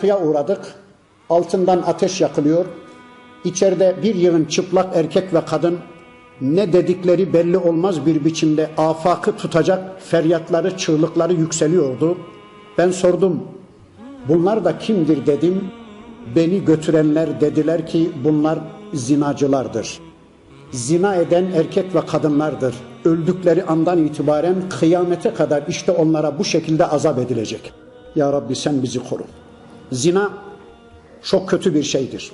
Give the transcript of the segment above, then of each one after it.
Kapıya uğradık. Altından ateş yakılıyor. İçeride bir yığın çıplak erkek ve kadın ne dedikleri belli olmaz bir biçimde afakı tutacak feryatları, çığlıkları yükseliyordu. Ben sordum. Bunlar da kimdir dedim. Beni götürenler dediler ki bunlar zinacılardır. Zina eden erkek ve kadınlardır. Öldükleri andan itibaren kıyamete kadar işte onlara bu şekilde azap edilecek. Ya Rabbi sen bizi koru. Zina çok kötü bir şeydir.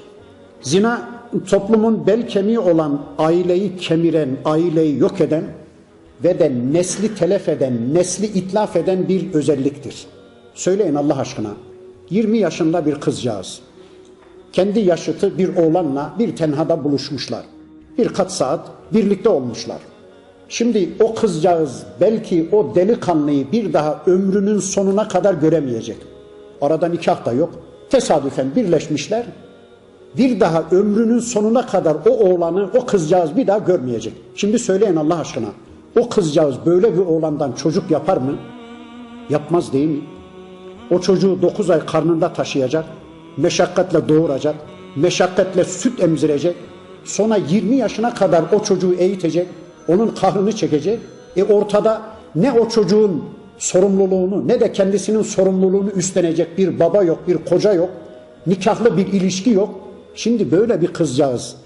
Zina toplumun bel kemiği olan aileyi kemiren, aileyi yok eden ve de nesli telef eden, nesli itlaf eden bir özelliktir. Söyleyin Allah aşkına. 20 yaşında bir kızcağız. Kendi yaşıtı bir oğlanla bir tenhada buluşmuşlar. Birkaç saat birlikte olmuşlar. Şimdi o kızcağız belki o delikanlıyı bir daha ömrünün sonuna kadar göremeyecek. Arada nikah da yok. Tesadüfen birleşmişler. Bir daha ömrünün sonuna kadar o oğlanı, o kızcağız bir daha görmeyecek. Şimdi söyleyin Allah aşkına. O kızcağız böyle bir oğlandan çocuk yapar mı? Yapmaz değil mi? O çocuğu 9 ay karnında taşıyacak, meşakkatle doğuracak, meşakkatle süt emzirecek. Sonra 20 yaşına kadar o çocuğu eğitecek, onun kahrını çekecek. E ortada ne o çocuğun sorumluluğunu ne de kendisinin sorumluluğunu üstlenecek bir baba yok, bir koca yok, nikahlı bir ilişki yok. Şimdi böyle bir kızcağız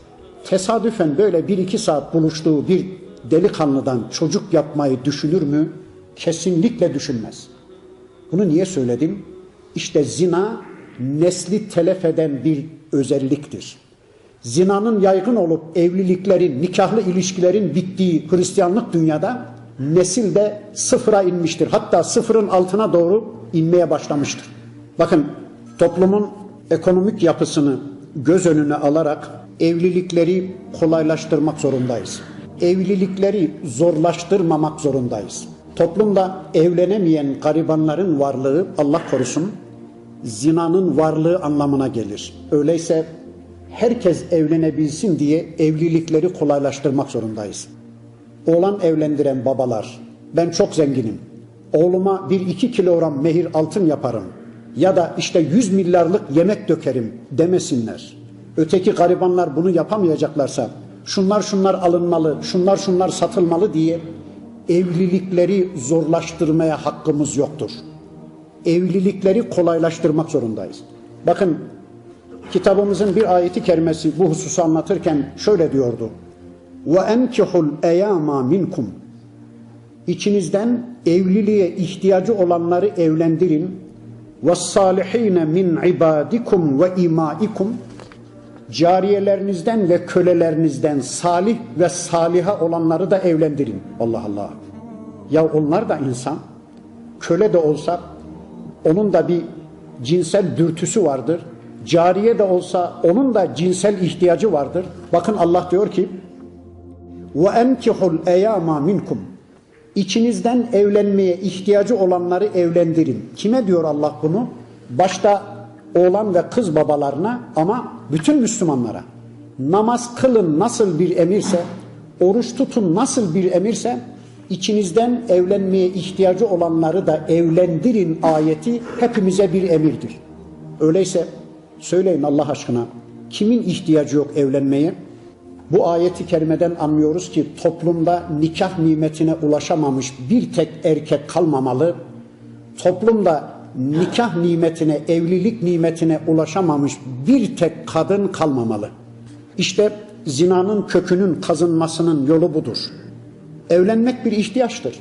tesadüfen böyle bir iki saat buluştuğu bir delikanlıdan çocuk yapmayı düşünür mü? Kesinlikle düşünmez. Bunu niye söyledim? İşte zina nesli telef eden bir özelliktir. Zinanın yaygın olup evliliklerin, nikahlı ilişkilerin bittiği Hristiyanlık dünyada nesil de sıfıra inmiştir. Hatta sıfırın altına doğru inmeye başlamıştır. Bakın toplumun ekonomik yapısını göz önüne alarak evlilikleri kolaylaştırmak zorundayız. Evlilikleri zorlaştırmamak zorundayız. Toplumda evlenemeyen garibanların varlığı Allah korusun zinanın varlığı anlamına gelir. Öyleyse herkes evlenebilsin diye evlilikleri kolaylaştırmak zorundayız. Oğlan evlendiren babalar, ben çok zenginim, oğluma bir iki kilogram mehir altın yaparım ya da işte yüz milyarlık yemek dökerim demesinler. Öteki garibanlar bunu yapamayacaklarsa şunlar şunlar alınmalı, şunlar şunlar satılmalı diye evlilikleri zorlaştırmaya hakkımız yoktur. Evlilikleri kolaylaştırmak zorundayız. Bakın kitabımızın bir ayeti kerimesi bu hususu anlatırken şöyle diyordu. Ve enkihul eyama minkum. İçinizden evliliğe ihtiyacı olanları evlendirin. Ve salihine min ibadikum ve imaikum. Cariyelerinizden ve kölelerinizden salih ve saliha olanları da evlendirin. Allah Allah. Ya onlar da insan. Köle de olsa onun da bir cinsel dürtüsü vardır. Cariye de olsa onun da cinsel ihtiyacı vardır. Bakın Allah diyor ki ve enkihul eyama minkum. İçinizden evlenmeye ihtiyacı olanları evlendirin. Kime diyor Allah bunu? Başta oğlan ve kız babalarına ama bütün Müslümanlara. Namaz kılın nasıl bir emirse, oruç tutun nasıl bir emirse, içinizden evlenmeye ihtiyacı olanları da evlendirin ayeti hepimize bir emirdir. Öyleyse söyleyin Allah aşkına kimin ihtiyacı yok evlenmeye? Bu ayeti kerimeden anlıyoruz ki toplumda nikah nimetine ulaşamamış bir tek erkek kalmamalı. Toplumda nikah nimetine, evlilik nimetine ulaşamamış bir tek kadın kalmamalı. İşte zinanın kökünün kazınmasının yolu budur. Evlenmek bir ihtiyaçtır.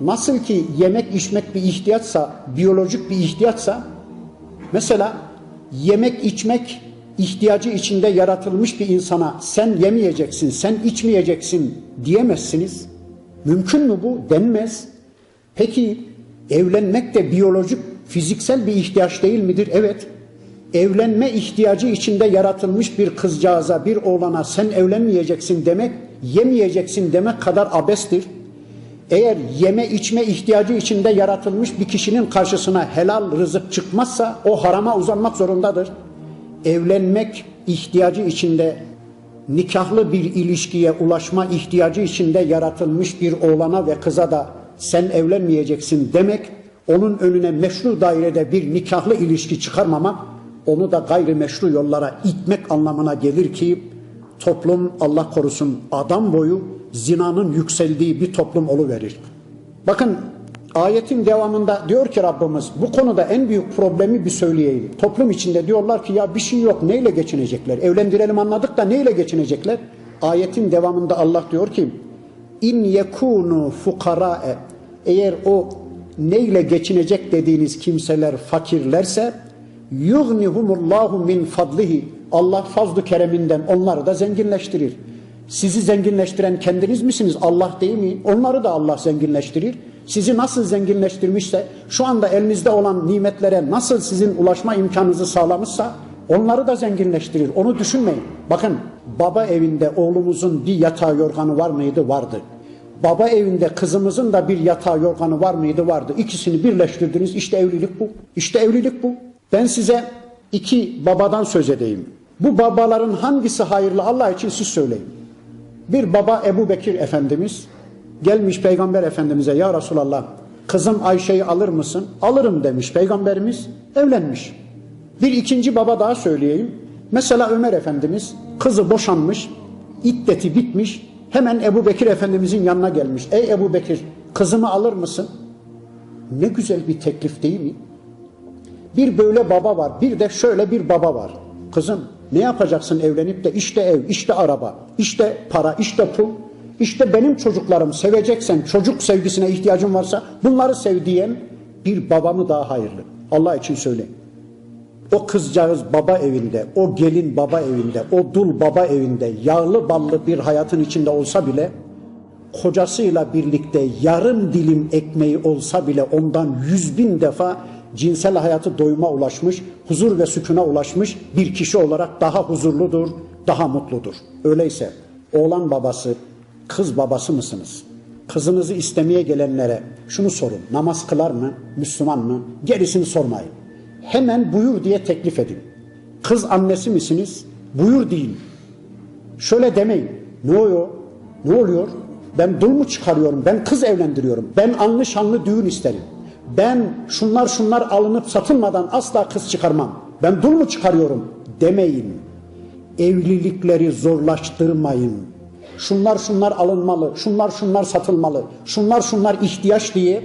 Nasıl ki yemek içmek bir ihtiyaçsa, biyolojik bir ihtiyaçsa, mesela yemek içmek ihtiyacı içinde yaratılmış bir insana sen yemeyeceksin, sen içmeyeceksin diyemezsiniz. Mümkün mü bu? Denmez. Peki evlenmek de biyolojik, fiziksel bir ihtiyaç değil midir? Evet. Evlenme ihtiyacı içinde yaratılmış bir kızcağıza, bir oğlana sen evlenmeyeceksin demek, yemeyeceksin demek kadar abestir. Eğer yeme içme ihtiyacı içinde yaratılmış bir kişinin karşısına helal rızık çıkmazsa o harama uzanmak zorundadır evlenmek ihtiyacı içinde nikahlı bir ilişkiye ulaşma ihtiyacı içinde yaratılmış bir oğlana ve kıza da sen evlenmeyeceksin demek onun önüne meşru dairede bir nikahlı ilişki çıkarmamak, onu da gayrimeşru yollara itmek anlamına gelir ki toplum Allah korusun adam boyu zinanın yükseldiği bir toplum verir. Bakın ayetin devamında diyor ki Rabbimiz bu konuda en büyük problemi bir söyleyeyim. Toplum içinde diyorlar ki ya bir şey yok neyle geçinecekler? Evlendirelim anladık da neyle geçinecekler? Ayetin devamında Allah diyor ki in yekunu fukara'e eğer o neyle geçinecek dediğiniz kimseler fakirlerse yugnihumullahu min fadlihi Allah fazlı kereminden onları da zenginleştirir. Sizi zenginleştiren kendiniz misiniz? Allah değil mi? Onları da Allah zenginleştirir. Sizi nasıl zenginleştirmişse, şu anda elinizde olan nimetlere nasıl sizin ulaşma imkanınızı sağlamışsa, onları da zenginleştirir. Onu düşünmeyin. Bakın, baba evinde oğlumuzun bir yatağı yorganı var mıydı? Vardı. Baba evinde kızımızın da bir yatağı yorganı var mıydı? Vardı. İkisini birleştirdiniz. İşte evlilik bu. İşte evlilik bu. Ben size iki babadan söz edeyim. Bu babaların hangisi hayırlı Allah için siz söyleyin. Bir baba Ebu Bekir Efendimiz gelmiş Peygamber Efendimiz'e ya Resulallah kızım Ayşe'yi alır mısın? Alırım demiş Peygamberimiz evlenmiş. Bir ikinci baba daha söyleyeyim. Mesela Ömer Efendimiz kızı boşanmış, iddeti bitmiş, hemen Ebu Bekir Efendimizin yanına gelmiş. Ey Ebu Bekir kızımı alır mısın? Ne güzel bir teklif değil mi? Bir böyle baba var, bir de şöyle bir baba var. Kızım ne yapacaksın evlenip de işte ev, işte araba, işte para, işte pul, işte benim çocuklarım seveceksen, çocuk sevgisine ihtiyacın varsa bunları sev diyen bir babamı daha hayırlı. Allah için söyle. O kızcağız baba evinde, o gelin baba evinde, o dul baba evinde yağlı ballı bir hayatın içinde olsa bile kocasıyla birlikte yarım dilim ekmeği olsa bile ondan yüz bin defa cinsel hayatı doyuma ulaşmış, huzur ve sükuna ulaşmış bir kişi olarak daha huzurludur, daha mutludur. Öyleyse oğlan babası, kız babası mısınız? Kızınızı istemeye gelenlere şunu sorun. Namaz kılar mı? Müslüman mı? Gerisini sormayın. Hemen buyur diye teklif edin. Kız annesi misiniz? Buyur deyin. Şöyle demeyin. Ne oluyor? Ne oluyor? Ben dul mu çıkarıyorum? Ben kız evlendiriyorum. Ben anlı şanlı düğün isterim ben şunlar şunlar alınıp satılmadan asla kız çıkarmam. Ben dul mu çıkarıyorum demeyin. Evlilikleri zorlaştırmayın. Şunlar şunlar alınmalı, şunlar şunlar satılmalı, şunlar şunlar ihtiyaç diye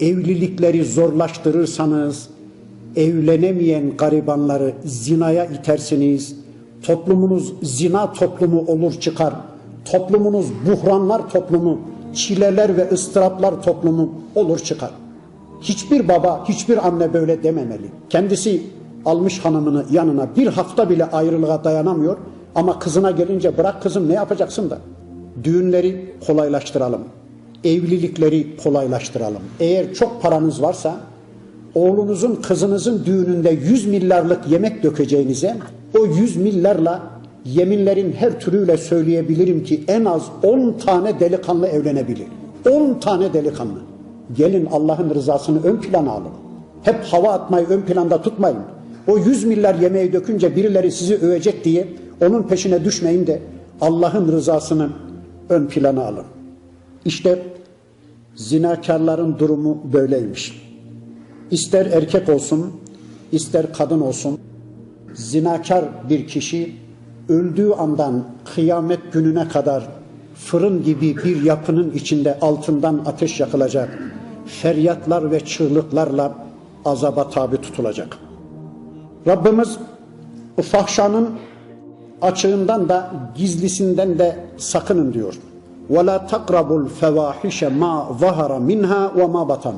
evlilikleri zorlaştırırsanız evlenemeyen garibanları zinaya itersiniz. Toplumunuz zina toplumu olur çıkar. Toplumunuz buhranlar toplumu, çileler ve ıstıraplar toplumu olur çıkar. Hiçbir baba, hiçbir anne böyle dememeli. Kendisi almış hanımını yanına bir hafta bile ayrılığa dayanamıyor ama kızına gelince bırak kızım ne yapacaksın da? Düğünleri kolaylaştıralım. Evlilikleri kolaylaştıralım. Eğer çok paranız varsa oğlunuzun kızınızın düğününde 100 milyarlık yemek dökeceğinize o 100 milyarla yeminlerin her türüyle söyleyebilirim ki en az 10 tane delikanlı evlenebilir. 10 tane delikanlı. Gelin Allah'ın rızasını ön plana alın. Hep hava atmayı ön planda tutmayın. O yüz milyar yemeği dökünce birileri sizi övecek diye onun peşine düşmeyin de Allah'ın rızasını ön plana alın. İşte zinakarların durumu böyleymiş. İster erkek olsun, ister kadın olsun, zinakar bir kişi öldüğü andan kıyamet gününe kadar fırın gibi bir yapının içinde altından ateş yakılacak feryatlar ve çığlıklarla azaba tabi tutulacak. Rabbimiz fahşanın açığından da gizlisinden de sakının diyor. وَلَا تَقْرَبُوا الْفَوَاحِشَ مَا ظَهَرَ مِنْهَا وَمَا بَطَنْ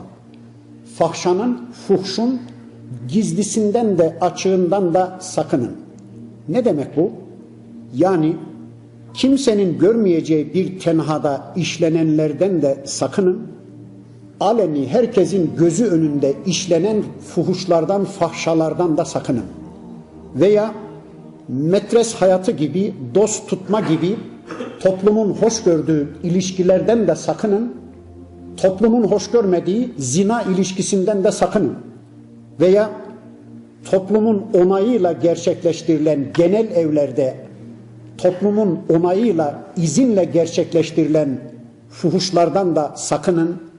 Fahşanın, fuhşun gizlisinden de açığından da sakının. Ne demek bu? Yani kimsenin görmeyeceği bir tenhada işlenenlerden de sakının aleni herkesin gözü önünde işlenen fuhuşlardan, fahşalardan da sakının. Veya metres hayatı gibi, dost tutma gibi toplumun hoş gördüğü ilişkilerden de sakının. Toplumun hoş görmediği zina ilişkisinden de sakının. Veya toplumun onayıyla gerçekleştirilen genel evlerde toplumun onayıyla, izinle gerçekleştirilen fuhuşlardan da sakının